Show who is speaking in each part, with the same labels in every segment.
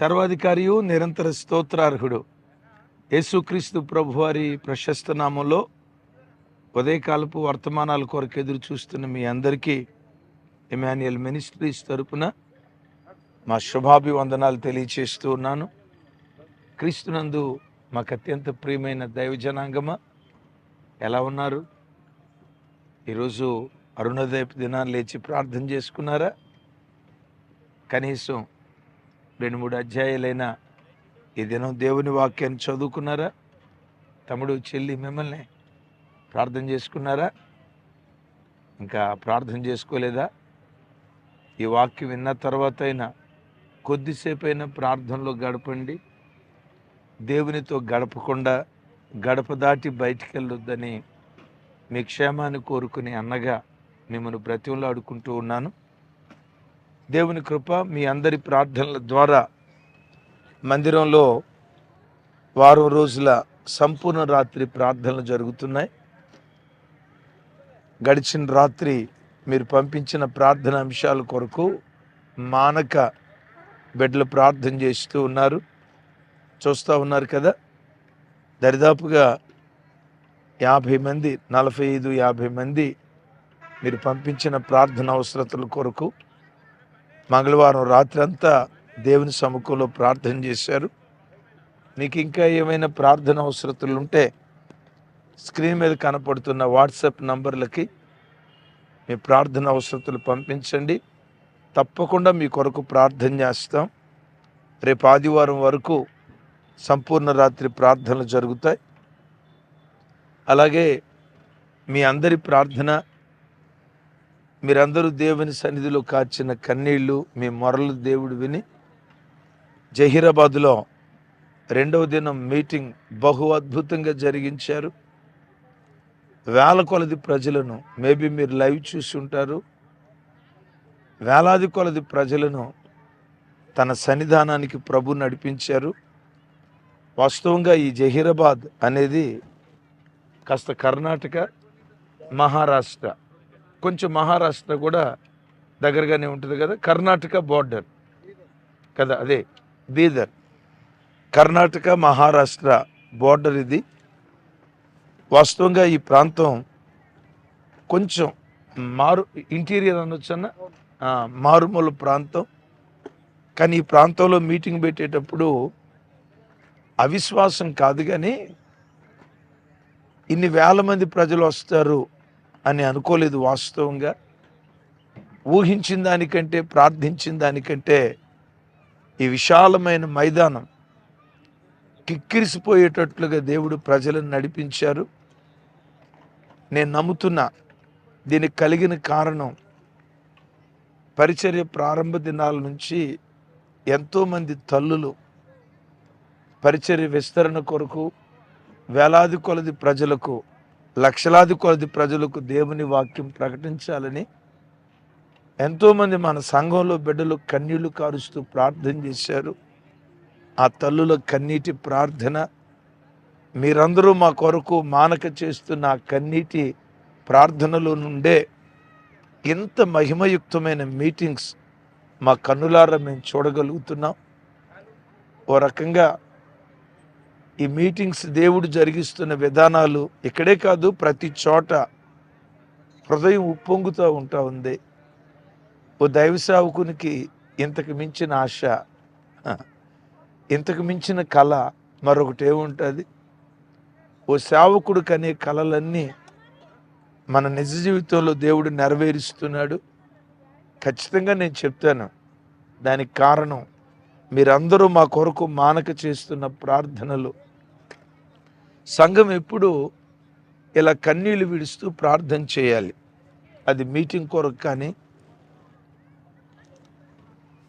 Speaker 1: సర్వాధికారియు నిరంతర స్తోత్రార్హుడు. యేసుక్రీస్తు ప్రభువారి ప్రశస్త నామంలో ఉదయకాలపు వర్తమానాల కొరకు ఎదురు చూస్తున్న మీ అందరికీ ఎమాన్యుయల్ మినిస్ట్రీస్ తరపున మా శుభాభివందనాలు తెలియచేస్తూ ఉన్నాను. క్రీస్తునందు మాకు అత్యంత ప్రియమైన దైవ జనాంగమ ఎలా ఉన్నారు? ఈరోజు అరుణోదయపు దినాన్ని లేచి ప్రార్థన చేసుకున్నారా? కనీసం రెండు మూడు అధ్యాయాలైనా ఈ దినం దేవుని వాక్యాన్ని చదువుకున్నారా? తమ్ముడు చెల్లి మిమ్మల్ని ప్రార్థన చేసుకున్నారా? ఇంకా ప్రార్థన చేసుకోలేదా? ఈ వాక్యం విన్న తర్వాత అయినా కొద్దిసేపు అయినా ప్రార్థనలో గడపండి. దేవునితో గడపకుండా గడప దాటి బయటికి వెళ్ళొద్దని మీ క్షేమాన్ని కోరుకునే అన్నగా మిమ్మల్ని బ్రతిమలాడుకుంటూ ఉన్నాను. దేవుని కృప మీ అందరి ప్రార్థనల ద్వారా మందిరంలో వారం రోజుల సంపూర్ణ రాత్రి ప్రార్థనలు జరుగుతున్నాయి. గడిచిన రాత్రి మీరు పంపించిన ప్రార్థన అంశాల కొరకు మానక బిడ్డలు ప్రార్థన చేస్తూ ఉన్నారు. చూస్తూ ఉన్నారు కదా? దరిదాపుగా యాభై మంది నలభై ఐదు యాభై మంది మీరు పంపించిన ప్రార్థన అవసరతల కొరకు మంగళవారం రాత్రి అంతా దేవుని సముఖంలో ప్రార్థన చేశారు. మీకు ఇంకా ఏమైనా ప్రార్థన అవసరతలు ఉంటే స్క్రీన్ మీద కనపడుతున్న వాట్సాప్ నంబర్లకి మీ ప్రార్థన అవసరతలు పంపించండి. తప్పకుండా మీ కొరకు ప్రార్థన చేస్తాం. రేపు ఆదివారం వరకు సంపూర్ణ రాత్రి ప్రార్థనలు జరుగుతాయి. అలాగే మీ అందరి ప్రార్థన మీరందరూ దేవుని సన్నిధిలో కాచిన కన్నీళ్ళు మీ మొరలు దేవుడు విని జహీరాబాద్లో రెండవ దినం మీటింగ్ బహు అద్భుతంగా జరిగించారు. వేల కొలది ప్రజలను మేబీ మీరు లైవ్ చూసి ఉంటారు. వేలాది కొలది ప్రజలను తన సన్నిధానానికి ప్రభు నడిపించారు. వాస్తవంగా ఈ జహీరాబాద్ అనేది కాస్త కర్ణాటక మహారాష్ట్ర కొంచెం మహారాష్ట్ర కూడా దగ్గరగానే ఉంటుంది కదా? కర్ణాటక బార్డర్ కదా? అదే బీదర్. కర్ణాటక మహారాష్ట్ర బార్డర్ ఇది. వాస్తవంగా ఈ ప్రాంతం కొంచెం మారు ఇంటీరియర్ అనొచ్చన్న? మారుమూల ప్రాంతం. కానీ ఈ ప్రాంతంలో మీటింగ్ పెట్టేటప్పుడు అవిశ్వాసం కాదు కానీ ఇన్ని వేల మంది ప్రజలు వస్తారు అని అనుకోలేదు వాస్తవంగా. ఊహించిన దానికంటే ప్రార్థించిన దానికంటే ఈ విశాలమైన మైదానం కిక్కిరిసిపోయేటట్లుగా దేవుడు ప్రజలను నడిపించారు. నేను నమ్ముతున్నా దీనికి కలిగిన కారణం పరిచర్య ప్రారంభ దినాల నుంచి ఎంతోమంది తల్లులు పరిచర్య విస్తరణ కొరకు వేలాది కొలది ప్రజలకు లక్షలాది కొలది ప్రజలకు దేవుని వాక్యం ప్రకటించాలని ఎంతోమంది మన సంఘంలో బిడ్డలు కన్నీళ్ళు కారుస్తూ ప్రార్థన చేశారు. ఆ తల్లుల కన్నీటి ప్రార్థన మీరందరూ మా కొరకు మానక చేస్తున్న ఆ కన్నీటి ప్రార్థనలో నుండే ఇంత మహిమయుక్తమైన మీటింగ్స్ మా కన్నులారా మేము చూడగలుగుతున్నాం. ఓ రకంగా ఈ మీటింగ్స్ దేవుడు జరిగిస్తున్న విధానాలు ఇక్కడే కాదు ప్రతి చోట హృదయం ఉప్పొంగుతూ ఉంటా ఉంది. ఓ దైవ సేవకునికి ఇంతకు మించిన ఆశ ఇంతకు మించిన కళ మరొకటి ఏముంటుంది ఓ సేవకుడు కనే కళలన్నీ మన నిజ జీవితంలో దేవుడు నెరవేరుస్తున్నాడు. ఖచ్చితంగా నేను చెప్తాను దానికి కారణం మీరందరూ మా కొరకు మానక చేస్తున్న ప్రార్థనలు. సంఘం ఎప్పుడు ఇలా కన్నీళ్ళు విడుస్తూ ప్రార్థన చేయాలి. అది మీటింగ్ కొరకు కానీ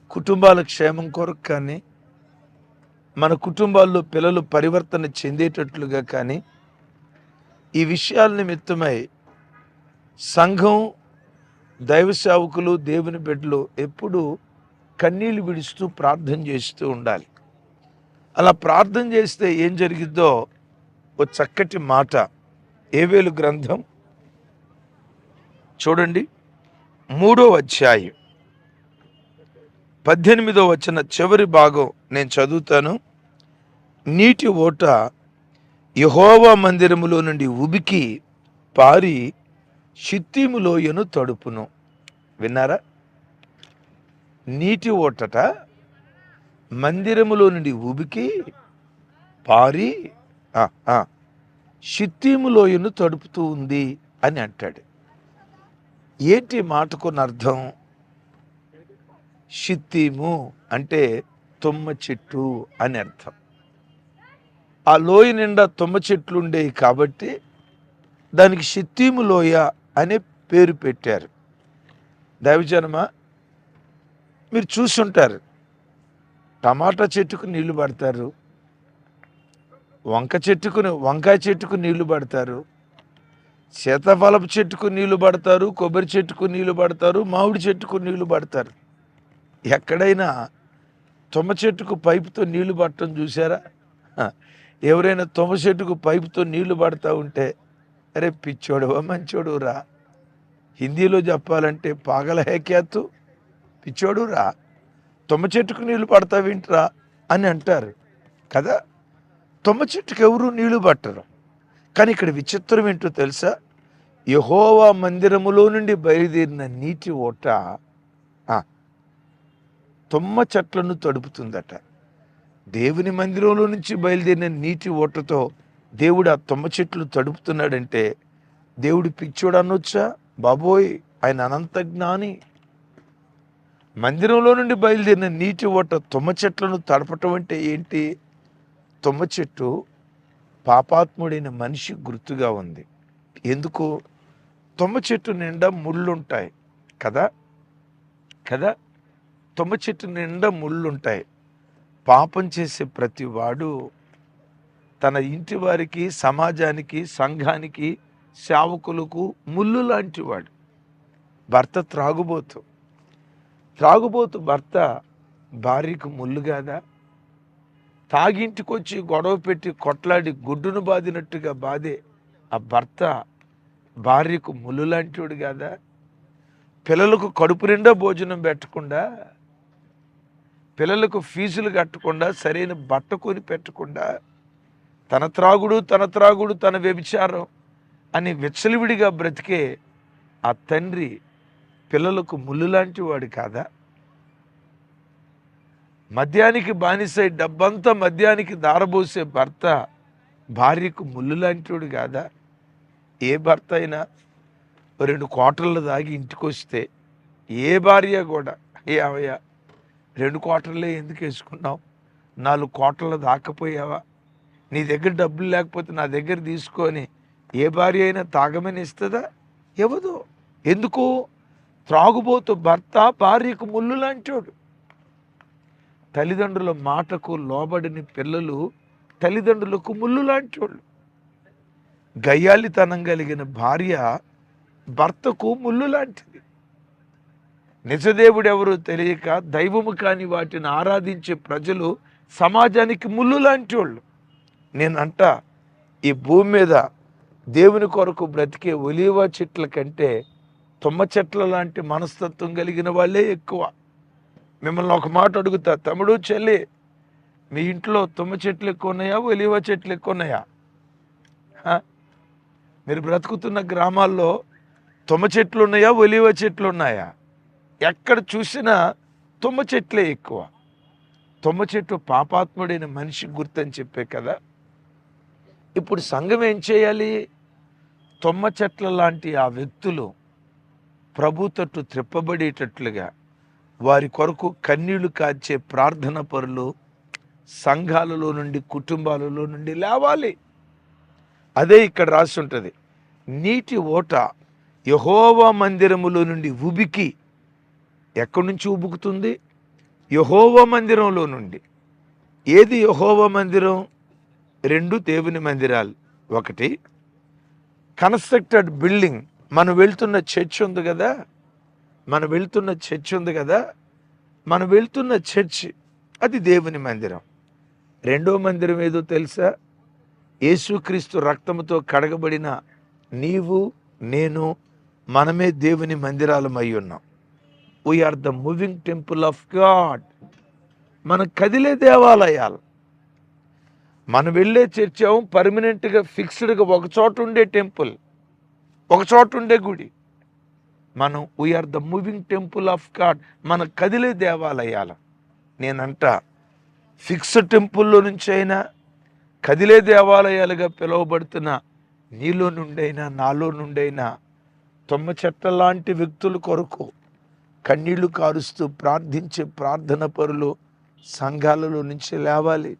Speaker 1: కుటుంబాల క్షేమం కొరకు కానీ మన కుటుంబాల్లో పిల్లలు పరివర్తన చెందేటట్లుగా కానీ ఈ విషయాల నిమిత్తమై సంఘం దైవ సేవకులు దేవుని బిడ్డలు ఎప్పుడూ కన్నీళ్ళు విడుస్తూ ప్రార్థన చేస్తూ ఉండాలి. అలా ప్రార్థన చేస్తే ఏం జరిగిద్దో ఓ చక్కటి మాట. ఏవేలు గ్రంథం? చూడండి. మూడో అధ్యాయం. పద్దెనిమిదో వచ్చిన చివరి భాగం నేను చదువుతాను. నీటి ఓట యహోవా మందిరములో నుండి ఉబికి పారి షిత్తీము లోయను తడుపును. విన్నారా? నీటి ఓటట మందిరములో నుండి ఉబికి పారి షిత్తీము లోయను తడుపుతూ ఉంది అని అంటాడు. ఏంటి మాటకున్న అర్థం? షిత్తీము అంటే తుమ్మ చెట్టు అని అర్థం. ఆ లోయ నిండా తుమ్మ చెట్లు ఉండేవి కాబట్టి దానికి షిత్తీము లోయ అనే పేరు పెట్టారు. దైవజనమ మీరు చూసుంటారు. టమాటా చెట్టుకు నీళ్ళు పడతారు. వంక చెట్టుకు వంకాయ చెట్టుకు నీళ్ళు పడతారు. సీతాఫలపు చెట్టుకు నీళ్ళు పడతారు కొబ్బరి చెట్టుకు నీళ్ళు పడతారు మామిడి చెట్టుకు నీళ్ళు పడతారు. ఎక్కడైనా తుమ్మ చెట్టుకు పైపుతో నీళ్ళు పట్టడం చూసారా ఎవరైనా తుమ్మ చెట్టుకు పైపుతో నీళ్ళు పడతా ఉంటే అరే పిచ్చోడువా మంచోడు రా. హిందీలో చెప్పాలంటే పాగల హేక్యాత్తు పిచ్చోడు రా. తుమ్మ చెట్టుకు నీళ్ళు పడతావేంట్రా అని అంటారు. కదా? తుమ్మ చెట్టుకు ఎవరు నీళ్ళు పట్టరు. కానీ ఇక్కడ విచిత్రం ఏంటో తెలుసా? యహోవా మందిరములో నుండి బయలుదేరిన నీటి ఓట తుమ్మ చెట్లను తడుపుతుందట. దేవుని మందిరంలో నుంచి బయలుదేరిన నీటి ఓటతో దేవుడు ఆ తుమ్మ చెట్లు తడుపుతున్నాడంటే దేవుడు పిచ్చోడు అనొచ్చా? బాబోయ్ ఆయన అనంత జ్ఞాని. మందిరంలో నుండి బయలుదేరిన నీటి ఓట తుమ్మ చెట్లను తడపటం అంటే ఏంటి? తుమ్మ చెట్టు పాపాత్ముడైన మనిషి గుర్తుగా ఉంది. ఎందుకు? తుమ్మ చెట్టు నిండా ముళ్ళుంటాయి కదా? కదా? తుమ్మ చెట్టు నిండా ముళ్ళుంటాయి. పాపం చేసే ప్రతి వాడు తన ఇంటి వారికి సమాజానికి సంఘానికి సేవకులకు ముళ్ళు లాంటి వాడు. భర్త త్రాగుబోతు. త్రాగుబోతు భర్త భార్యకు ముళ్ళు కాదా? తాగింటికొచ్చి గొడవ పెట్టి కొట్లాడి గుడ్డును బాదినట్టుగా బాధే. ఆ భర్త భార్యకు ముళ్ళు లాంటివాడు కాదా? పిల్లలకు కడుపు నిండా భోజనం పెట్టకుండా పిల్లలకు ఫీజులు కట్టకుండా సరైన బట్ట కొని పెట్టకుండా తన త్రాగుడు తన త్రాగుడు తన వ్యభిచారం అని విచ్చలివిడిగా బ్రతికే ఆ తండ్రి పిల్లలకు ముళ్ళు లాంటి వాడు కాదా? మద్యానికి బానిసై డబ్బంతా మద్యానికి దారబోసే భర్త భార్యకు ముళ్ళు లాంటివాడు కాదా? ఏ భర్త అయినా రెండు కోటర్లు దాగి ఇంటికి వస్తే ఏ భార్య కూడా? ఏ రెండు కోటర్లే ఎందుకు వేసుకున్నావు? నాలుగు కోటర్లు దాకపోయావా? నీ దగ్గర డబ్బులు లేకపోతే నా దగ్గర తీసుకొని ఏ భార్య అయినా తాగమని ఇస్తుందా? ఇవ్వదు ఎందుకు? త్రాగుబోతు భర్త భార్యకు ముళ్ళు లాంటివాడు. తల్లిదండ్రుల మాటకు లోబడిని పిల్లలు తల్లిదండ్రులకు ముళ్ళు లాంటివాళ్ళు గయ్యాలితనం కలిగిన భార్య భర్తకు ముళ్ళు లాంటిది. నిజదేవుడెవరో తెలియక దైవము కాని వాటిని ఆరాధించే ప్రజలు సమాజానికి ముళ్ళు లాంటి వాళ్ళు నేనంట ఈ భూమి మీద దేవుని కొరకు బ్రతికే ఒలీవ చెట్ల కంటే తుమ్మ చెట్ల లాంటి మనస్తత్వం కలిగిన వాళ్ళే ఎక్కువ. మిమ్మల్ని ఒక మాట అడుగుతా. తమ్ముడు చెల్లి మీ ఇంట్లో తుమ్మ చెట్లు ఎక్కువ ఉన్నాయా ఒలివ చెట్లు ఎక్కువ ఉన్నాయా? మీరు బ్రతుకుతున్న గ్రామాల్లో తుమ్మ చెట్లు ఉన్నాయా ఒలివ చెట్లు ఉన్నాయా? ఎక్కడ చూసినా తుమ్మ చెట్లే ఎక్కువ. తుమ్మ చెట్టు పాపాత్ముడైన మనిషి గుర్తని చెప్పే కదా. ఇప్పుడు సంఘం ఏం చేయాలి? తుమ్మ చెట్ల లాంటి ఆ వ్యక్తులు ప్రభు తట్టు త్రిప్పబడేటట్లుగా వారి కొరకు కన్నీళ్ళు కాచే ప్రార్థన పరులు సంఘాలలో నుండి కుటుంబాలలో నుండి లేవాలి. అదే ఇక్కడ రాసి ఉంటుంది. నీటి ఓట యహోవా మందిరములో నుండి ఉబికి ఎక్కడి నుంచి ఉబుకుతుంది? యహోవా మందిరంలో నుండి. ఏది యహోవా మందిరం? రెండు దేవుని మందిరాలు. ఒకటి కన్స్ట్రక్టెడ్ బిల్డింగ్. మనం వెళ్తున్న చర్చ్ ఉంది కదా? మనం వెళ్తున్న చర్చ్ ఉంది కదా మనం వెళ్తున్న చర్చ్ అది దేవుని మందిరం. రెండో మందిరం ఏదో తెలుసా? యేసుక్రీస్తు రక్తముతో కడగబడిన నీవు నేను మనమే దేవుని మందిరాలమై ఉన్నాం. We are the moving temple of God మన కదిలే దేవాలయాలు. మనం వెళ్ళే చర్చ్ ఏమో పర్మనెంట్గా ఫిక్స్డ్గా ఒక చోట ఉండే టెంపుల్ ఒక చోట ఉండే గుడి. మనం we are the moving temple of God మన కదిలే దేవాలయాలు. నేనంట ఫిక్స్డ్ టెంపుల్లో నుంచి అయినా కదిలే దేవాలయాలుగా పిలువబడుతున్న నీలో నుండైనా నాలో నుండైనా తొమ్మ చెట్ల లాంటి వ్యక్తుల కొరకు కన్నీళ్ళు కారుస్తూ ప్రార్థించే ప్రార్థన పరులు సంఘాలలో నుంచి లేవాలి.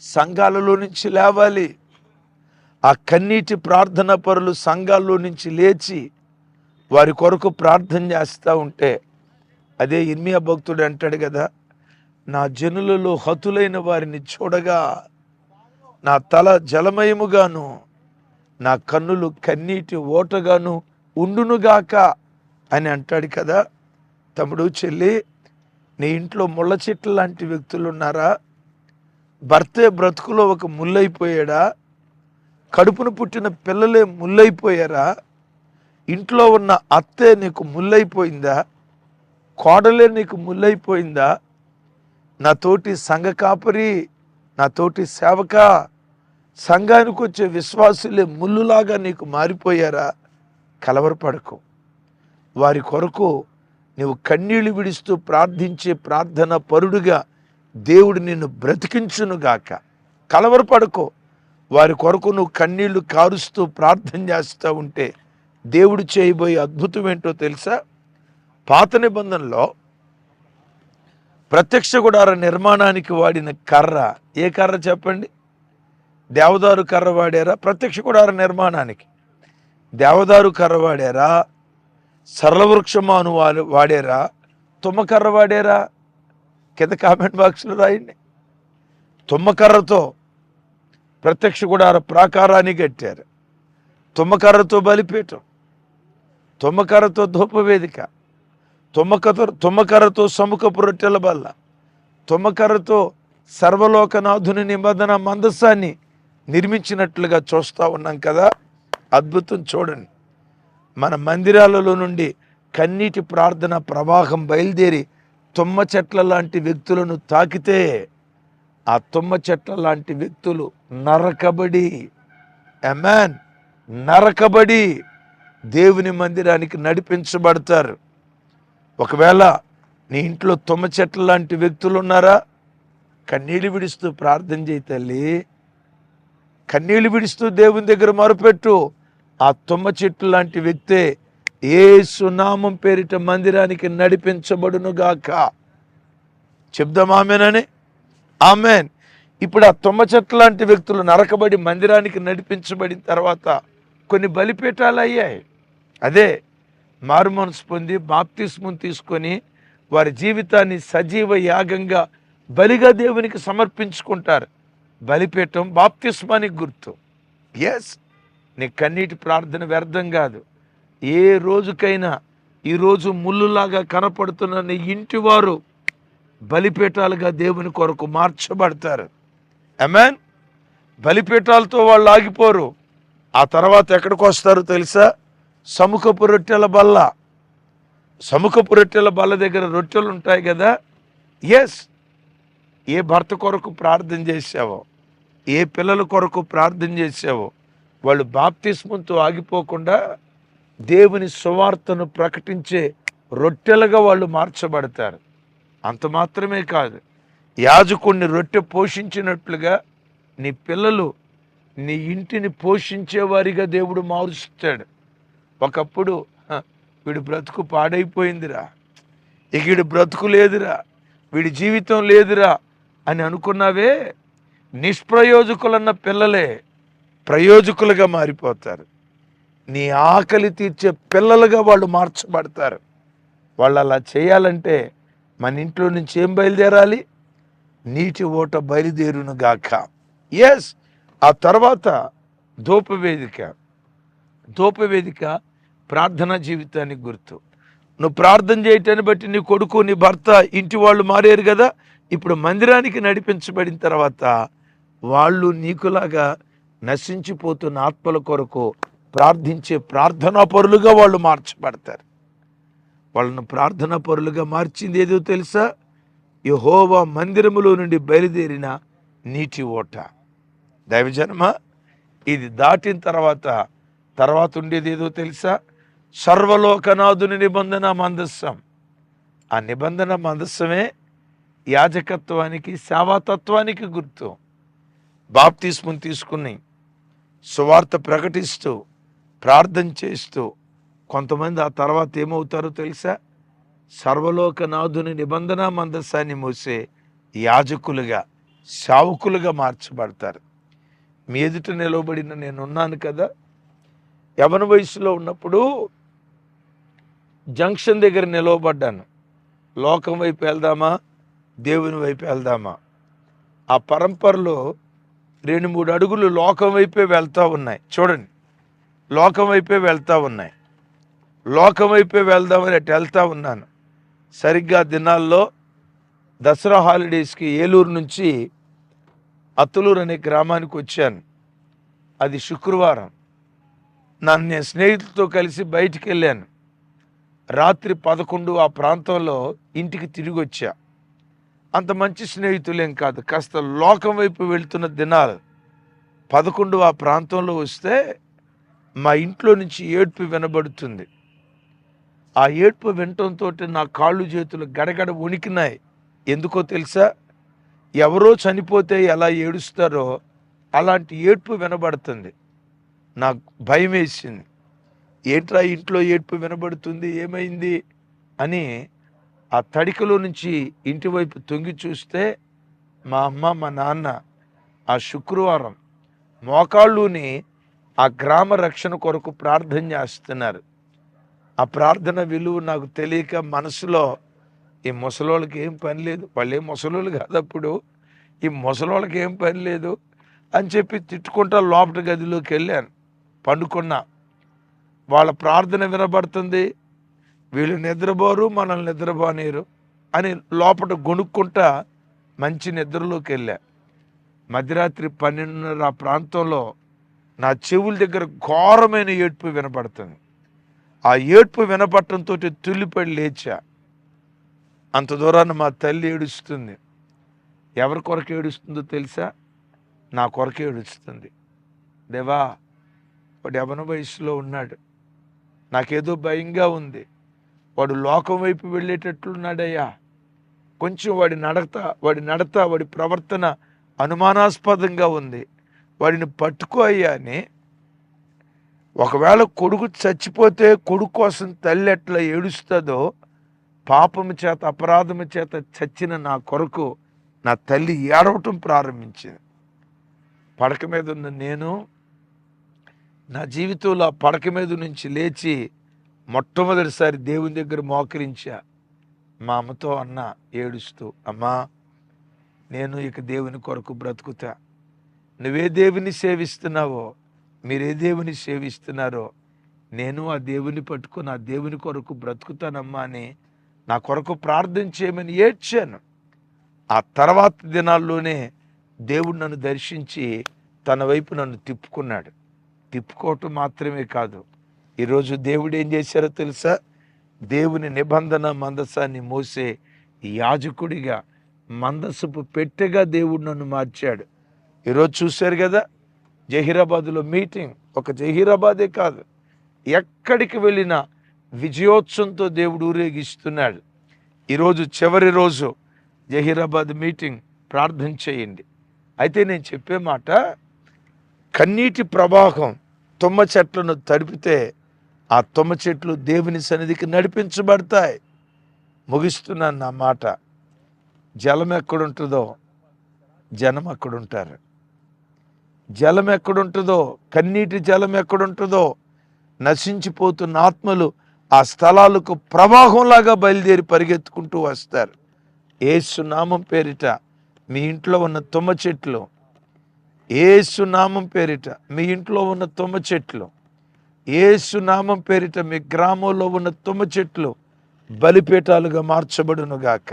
Speaker 1: సంఘాలలో నుంచి లేవాలి. ఆ కన్నీటి ప్రార్థన పరులు సంఘాల్లో నుంచి లేచి వారి కొరకు ప్రార్థన చేస్తూ ఉంటే అదే ఇర్మియా భక్తుడు అంటాడు కదా నా జనులలో హతులైన వారిని చూడగా నా తల జలమయముగాను నా కన్నులు కన్నీటి ఓటగాను ఉండునుగాక అని అంటాడు కదా. తమ్ముడు చెల్లి నీ ఇంట్లో ముళ్ళ చెట్లు లాంటి వ్యక్తులు ఉన్నారా? భర్తే బ్రతుకులో ఒక ముల్లైపోయాడా కడుపును పుట్టిన పిల్లలే ముల్లైపోయారా? ఇంట్లో ఉన్న అత్తే నీకు ముల్లైపోయిందా? కోడలే నీకు ముల్లైపోయిందా? నా తోటి సంఘ కాపరి నా తోటి సేవక సంఘానికి వచ్చే విశ్వాసులే ముల్లులాగా నీకు మారిపోయారా? కలవరపడకు. వారి కొరకు నీవు కన్నీళ్ళు విడుస్తూ ప్రార్థించే ప్రార్థన పరుడుగా దేవుడు నిన్ను బ్రతికించునుగాక. కలవరపడకో. వారి కొరకు నువ్వు కన్నీళ్ళు కారుస్తూ ప్రార్థన చేస్తూ ఉంటే దేవుడు చేయబోయే అద్భుతం ఏంటో తెలుసా? పాత నిబంధనలో ప్రత్యక్ష గుడార నిర్మాణానికి వాడిన కర్ర ఏ కర్ర చెప్పండి? దేవదారు కర్ర వాడారా? ప్రత్యక్ష గుడార నిర్మాణానికి. దేవదారు కర్ర వాడారా? సరళవృక్షమాను వాడు వాడారా? తుమ్మకర్ర వాడారా? కింద కామెంట్ బాక్స్లో రాయండి. తుమ్మకర్రతో ప్రత్యక్ష గుడార ప్రాకారాన్ని కట్టారు. తుమ్మకర్రతో బలిపీఠం తుమ్మకర్రతో ధూపవేదిక తుమ్మకతో తుమ్మకర్రతో సముఖపు రొట్టెల బల్ల తుమ్మకర్రతో సర్వలోకనాథుని నిబంధన మందస్సాన్ని నిర్మించినట్లుగా చూస్తూ ఉన్నాం కదా. అద్భుతం చూడండి. మన మందిరాలలో నుండి కన్నీటి ప్రార్థన ప్రవాహం బయలుదేరి తుమ్మ చెట్ల లాంటి వ్యక్తులను తాకితే ఆ తుమ్మ చెట్ల లాంటి వ్యక్తులు నరకబడి ఎమాన్ నరకబడి దేవుని మందిరానికి నడిపించబడతారు. ఒకవేళ నీ ఇంట్లో తుమ్మ చెట్ల లాంటి వ్యక్తులు ఉన్నారా? కన్నీళ్ళు విడుస్తూ ప్రార్థన చేయి తల్లి. కన్నీళ్ళు విడుస్తూ దేవుని దగ్గర మొరపెట్టు. ఆ తుమ్మ చెట్టు లాంటి వ్యక్తే ఏ సునామం పేరిట మందిరానికి నడిపించబడునుగాక. చెప్దాం ఆమెన్. ఇప్పుడు ఆ తుమ్మ చెట్ల లాంటి వ్యక్తులు నరకబడి మందిరానికి నడిపించబడిన తర్వాత కొన్ని బలిపీఠాలు అయ్యాయి. అదే మారుమనసు పొంది బాప్తిస్ము తీసుకొని వారి జీవితాన్ని సజీవ యాగంగా బలిగా దేవునికి సమర్పించుకుంటారు. బలిపీఠం బాప్తిస్మానికి గుర్తు. ఎస్ నీ కన్నీటి ప్రార్థన వ్యర్థం కాదు. ఏ రోజుకైనా ఈరోజు ముళ్ళులాగా కనపడుతున్న నీ ఇంటి వారు బలిపీఠాలుగా దేవుని కొరకు మార్చబడతారు. అమెన్ బలిపీఠాలతో వాళ్ళు ఆగిపోరు. ఆ తర్వాత ఎక్కడికి వస్తారు తెలుసా? సముఖపు రొట్టెల బల్ల. సముఖపు రొట్టెల బల్ల దగ్గర రొట్టెలు ఉంటాయి కదా? ఎస్ ఏ భర్త కొరకు ప్రార్థన చేసావో ఏ పిల్లల కొరకు ప్రార్థన చేసావో వాళ్ళు బాప్తిస్మంతో ఆగిపోకుండా దేవుని సువార్తను ప్రకటించే రొట్టెలుగా వాళ్ళు మార్చబడతారు. అంత మాత్రమే కాదు యాజకుణ్ణి రొట్టె పోషించినట్లుగా నీ పిల్లలు నీ ఇంటిని పోషించేవారిగా దేవుడు మారుస్తాడు. ఒకప్పుడు వీడి బ్రతుకు పాడైపోయిందిరా. ఇక వీడి బ్రతుకు లేదురా. వీడి జీవితం లేదురా అని అనుకున్నావే? నిష్ప్రయోజకులన్న పిల్లలే ప్రయోజకులుగా మారిపోతారు. నీ ఆకలి తీర్చే పిల్లలుగా వాళ్ళు మార్చబడతారు. వాళ్ళు అలా చేయాలంటే మన ఇంట్లో నుంచి ఏం బయలుదేరాలి? నీటి ఓట బయలుదేరును గాక ఎస్ ఆ తర్వాత ధూపవేదిక. ధూపవేదిక ప్రార్థనా జీవితానికి గుర్తు. నువ్వు ప్రార్థన చేయటాన్ని బట్టి నీ కొడుకు నీ భర్త ఇంటి వాళ్ళు మారారు కదా? ఇప్పుడు మందిరానికి నడిపించబడిన తర్వాత వాళ్ళు నీకులాగా నశించిపోతున్న ఆత్మల కొరకు ప్రార్థించే ప్రార్థనా పరులుగా వాళ్ళు మార్చబడతారు. వాళ్ళను ప్రార్థన పరులుగా మార్చింది ఏదో తెలుసా? యహోవా మందిరములో నుండి బయలుదేరిన నీటి ఓట. దైవజన్మ ఇది దాటిన తర్వాత తర్వాత ఉండేది ఏదో తెలుసా? సర్వలోకనాథుని నిబంధన మందస్సం. ఆ నిబంధన మందస్సమే యాజకత్వానికి సేవాతత్వానికి గుర్తు. బాప్తిస్మం తీసుకుని సువార్త ప్రకటిస్తూ ప్రార్థన చేస్తూ కొంతమంది ఆ తర్వాత ఏమవుతారో తెలుసా? సర్వలోకనాథుని నిబంధన మందస్సాన్ని మోసే యాజకులుగా సావుకులుగా మార్చబడతారు. మీ ఎదుట నిలవబడిన నేను ఉన్నాను కదా? యవన వయసులో ఉన్నప్పుడు జంక్షన్ దగ్గర నిలవబడ్డాను. లోకం వైపు వెళ్దామా? దేవుని వైపు వెళ్దామా? ఆ పరంపరలో రెండు మూడు అడుగులు లోకం వైపే వెళ్తూ ఉన్నాయి. చూడండి. లోకం వైపే వెళ్తూ ఉన్నాయి. లోకం వైపే వెళ్దామని అటు వెళ్తూ ఉన్నాను. సరిగ్గా దినాల్లో దసరా హాలిడేస్కి ఏలూరు నుంచి అత్తులూరు అనే గ్రామానికి వచ్చాను. అది శుక్రవారం. నన్ను నేను స్నేహితులతో కలిసి బయటికి వెళ్ళాను. రాత్రి పదకొండు ఆ ప్రాంతంలో ఇంటికి తిరిగి వచ్చా. అంత మంచి స్నేహితులేం కాదు కాస్త లోకం వైపు వెళ్తున్న దినాలు. పదకొండు ఆ ప్రాంతంలో వస్తే మా ఇంట్లో నుంచి ఏడ్పు వినబడుతుంది. ఆ ఏడ్పు వినటంతో నా కాళ్ళు చేతులు గడగడ వణికినాయి. ఎందుకో తెలుసా? ఎవరో చనిపోతే ఎలా ఏడుస్తారో అలాంటి ఏడ్పు వినబడుతుంది. నాకు భయం వేసింది. ఏంట్రా ఇంట్లో ఏడ్పు వినబడుతుంది? ఏమైంది? అని ఆ తడికలో నుంచి ఇంటివైపు తొంగి చూస్తే మా అమ్మ మా నాన్న ఆ శుక్రవారం మోకాళ్ళుని ఆ గ్రామ రక్షణ కొరకు ప్రార్థన చేస్తున్నారు. ఆ ప్రార్థన విలువ నాకు తెలియక మనసులో ఈ ముసలోళ్ళకి ఏం పని లేదు. వాళ్ళు ఏం ముసలోళ్ళు కాదప్పుడు ఈ ముసలోళ్ళకి ఏం పని లేదు అని చెప్పి తిట్టుకుంటా లోపల గదిలోకి వెళ్ళాను. పండుకున్నా. వాళ్ళ ప్రార్థన వినబడుతుంది. వీళ్ళు నిద్రపోరు మనల్ని నిద్రపోనీరు అని లోపల గొనుక్కుంటా మంచి నిద్రలోకి వెళ్ళా. మధ్యరాత్రి పన్నెండున్నర ఆ ప్రాంతంలో నా చెవుల దగ్గర ఘోరమైన ఏడ్పు వినపడుతుంది. ఆ ఏడ్పు వినపట్టంతో తుల్లిపడి లేచా. అంత దూరాన్ని మా తల్లి ఏడుస్తుంది. ఎవరి కొరకు ఏడుస్తుందో తెలుసా? నా కొరకు ఏడుస్తుంది. దేవా వాడు యవన వయసులో ఉన్నాడు. నాకేదో భయంగా ఉంది. వాడు లోకం వైపు వెళ్ళేటట్లున్నాడయ్యా. కొంచెం వాడి నడత వాడి నడత వాడి ప్రవర్తన అనుమానాస్పదంగా ఉంది. వాడిని పట్టుకో అయ్యా అని ఒకవేళ కొడుకు చచ్చిపోతే కొడుకు కోసం తల్లి ఎట్లా ఏడుస్తుందో పాపము చేత అపరాధము చేత చచ్చిన నా కొరకు నా తల్లి ఏడవటం ప్రారంభించింది. పడక మీద ఉన్న నేను నా జీవితంలో ఆ పడక మీద నుంచి లేచి మొట్టమొదటిసారి దేవుని దగ్గర మోకరించా. మా అమ్మతో అన్న ఏడుస్తూ అమ్మా నేను ఇక దేవుని కొరకు బ్రతుకుతా. నువ్వే దేవుని సేవిస్తున్నావో మీరే దేవుని సేవిస్తున్నారో నేను ఆ దేవుని పట్టుకుని ఆ దేవుని కొరకు బ్రతుకుతానమ్మా అని నా కొరకు ప్రార్థన చేయమని ఏడ్చాను. ఆ తర్వాత దినాల్లోనే దేవుడు నన్ను దర్శించి తన వైపు నన్ను తిప్పుకున్నాడు. తిప్పుకోవటం మాత్రమే కాదు ఈరోజు దేవుడు ఏం చేశారో తెలుసా? దేవుని నిబంధన మందసాన్ని మోసే యాజకుడిగా మందసపు పెట్టెగా దేవుడు నన్ను మార్చాడు. ఈరోజు చూశారు కదా జహీరాబాద్లో మీటింగ్. ఒక జహీరాబాదే కాదు. ఎక్కడికి వెళ్ళినా విజయోత్సవంతో దేవుడు ఊరేగిస్తున్నాడు. ఈరోజు చివరి రోజు జహీరాబాద్ మీటింగ్. ప్రార్థన చేయండి. అయితే నేను చెప్పే మాట కన్నీటి ప్రవాహం తుమ్మ చెట్లను తడిపితే ఆ తుమ్మ చెట్లు దేవుని సన్నిధికి నడిపించబడతాయి. ముగిస్తున్నాను నా మాట. జలం ఎక్కడుంటుందో జనం అక్కడుంటారు జలం ఎక్కడుంటుందో కన్నీటి జలం ఎక్కడుంటుందో నశించిపోతున్న ఆత్మలు ఆ స్థలాలకు ప్రవాహంలాగా బయలుదేరి పరిగెత్తుకుంటూ వస్తారు. ఏసునామం పేరిట మీ ఇంట్లో ఉన్న తుమ్మ చెట్లు ఏసునామం పేరిట మీ ఇంట్లో ఉన్న తుమ్మ చెట్లు ఏసు నామం పేరిట మీ గ్రామంలో ఉన్న తుమ్మ చెట్లు బలిపీఠాలుగా మార్చబడునుగాక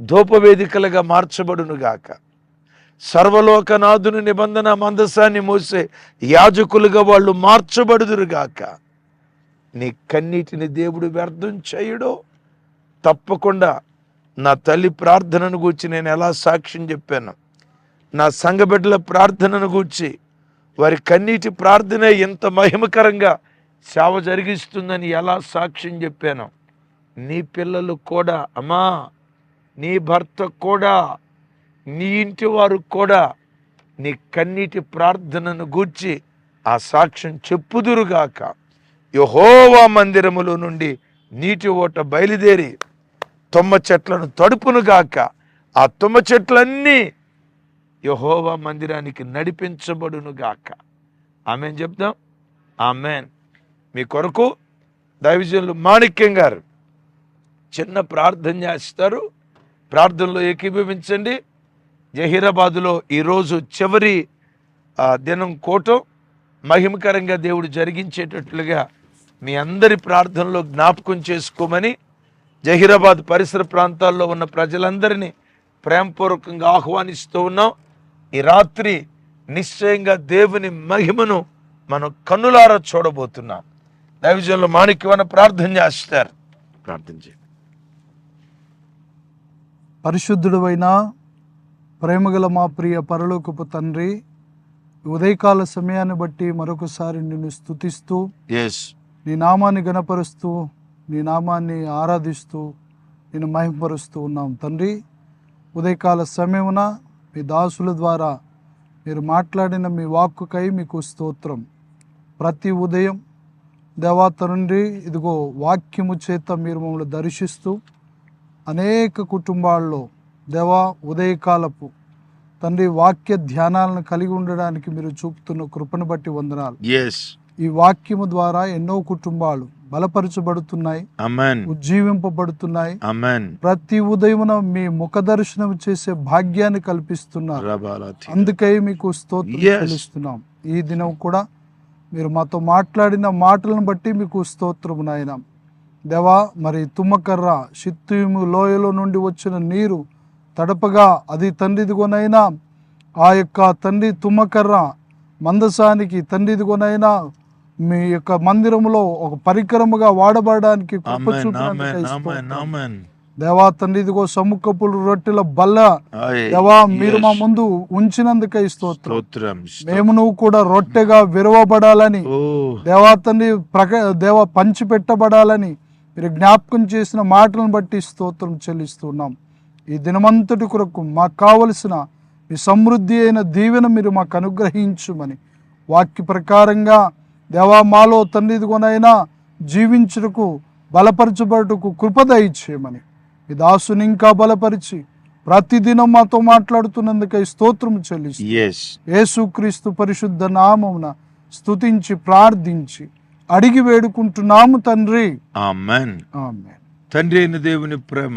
Speaker 1: ధూపవేదికలుగా మార్చబడును గాక సర్వలోకనాథుని నిబంధన మందసాన్ని మోసే యాజకులుగా వాళ్ళు మార్చబడుదురు గాక నీ కన్నీటిని దేవుడు వ్యర్థం చేయడు? తప్పకుండా నా తల్లి ప్రార్థనను గూర్చి నేను ఎలా సాక్ష్యం చెప్పాను? నా సంఘబిడ్డల ప్రార్థనను గూర్చి వారి కన్నీటి ప్రార్థన ఎంత మహిమకరంగా సేవ జరిగిస్తుందని ఎలా సాక్ష్యం చెప్పాను? నీ పిల్లలు కూడా అమ్మా నీ భర్త కూడా నీ ఇంటి వారు కూడా నీ కన్నీటి ప్రార్థనను గూర్చి ఆ సాక్ష్యం చెప్పుదురుగాక. యహోవా మందిరములో నుండి నీటి ఓట బయలుదేరి తుమ్మ చెట్లను తడుపునుగాక. ఆ తుమ్మ చెట్లన్నీ యహోవా మందిరానికి నడిపించబడునుగాక. ఆమెన్ చెప్దాం. ఆమెన్. మీ కొరకు దైవజనులు మాణిక్యం గారు చిన్న ప్రార్థన చేస్తారు. ప్రార్థనలో ఏకీభవించండి. జహీరాబాదులో ఈరోజు చివరి దినం కోటం. మహిమకరంగా దేవుడు జరిగించేటట్లుగా మీ అందరి ప్రార్థనలో జ్ఞాపకం చేసుకోమని జహీరాబాద్ పరిసర ప్రాంతాల్లో ఉన్న ప్రజలందరినీ ప్రేమపూర్వకంగా ఆహ్వానిస్తూ ఉన్నాం. ఈ రాత్రి నిశ్చయంగా దేవుని మహిమను మనం కన్నులారా చూడబోతున్నాం. దైవజనులు మాణిక్యమైన ప్రార్థన చేస్తారు. ప్రార్థన చేయండి.
Speaker 2: పరిశుద్ధుడవైన ప్రేమగల మా ప్రియ పరలోకపు తండ్రి ఉదయకాల సమయాన్ని బట్టి మరొకసారి నిన్ను స్తుతిస్తూ
Speaker 1: ఎస్
Speaker 2: నీ నామాన్ని గణపరుస్తూ నీ నామాన్ని ఆరాధిస్తూ నేను మహిమపరుస్తూ ఉన్నాం. తండ్రి ఉదయకాల సమయమున మీ దాసుల ద్వారా మీరు మాట్లాడిన మీ వాక్కుకై మీకు స్తోత్రం. ప్రతి ఉదయం దేవా తండ్రి ఇదిగో వాక్యము చేత మీరు మమ్మల్ని దర్శిస్తూ అనేక కుటుంబాల్లో దేవా ఉదయకాలపు తండ్రి వాక్య ధ్యానాలను కలిగి ఉండడానికి మీరు చూపుతున్న కృపను బట్టి వందనాలు. ఈ వాక్యము ద్వారా ఎన్నో కుటుంబాలు బలపరచబడుతున్నాయి. ఉజ్జీవింపబడుతున్నాయి. ప్రతి ఉదయమున మీ ముఖ దర్శనం చేసే భాగ్యాన్ని కల్పిస్తున్నారు. అందుకై మీకు స్తోత్రం ఈ దినం కూడా మీరు మాతో మాట్లాడిన మాటలను బట్టి మీకు స్తోత్రము నాయన. దేవా మరి తుమ్మకర్ర షిత్తుము లోయలో నుండి వచ్చిన నీరు తడపగా అది తండ్రిదిగోనైనా ఆ యొక్క తండ్రి తుమ్మకర్ర మందసానికి తండ్రిదిగోనైనా మీ యొక్క మందిరములో ఒక పరికరముగా వాడబడడానికి దేవా తండ్రి ఇదిగో సముఖపు రొట్టెల బల్ల దేవా మీరు మా ముందు ఉంచినందుకై స్తోత్రం. మేము నువ్వు కూడా రొట్టెగా విరవబడాలని దేవా తండ్రి ప్రక దేవ పంచి పెట్టబడాలని మీరు జ్ఞాపకం చేసిన మాటలను బట్టి స్తోత్రం చెల్లిస్తున్నాం. ఈ దినమంతటి కొరకు మాకు కావలసిన మీ సమృద్ధి అయిన దీవెన మీరు మాకు అనుగ్రహించుమని వాక్య ప్రకారంగా దేవా మాలో తండ్రి ఇదిగోనైనా జీవించుటకు బలపరచబడుటకు దయచేయమని. ఈ దాసుని ఇంకా బలపరిచి ప్రతిదినం మాతో మాట్లాడుతున్నందుకై స్తోత్రం చెల్లిస్తూ యేసుక్రీస్తు పరిశుద్ధ నామమున స్తుతించి ప్రార్థించి అడిగి వేడుకుంటున్నాము తండ్రి.
Speaker 1: తండ్రి అయిన దేవుని ప్రేమ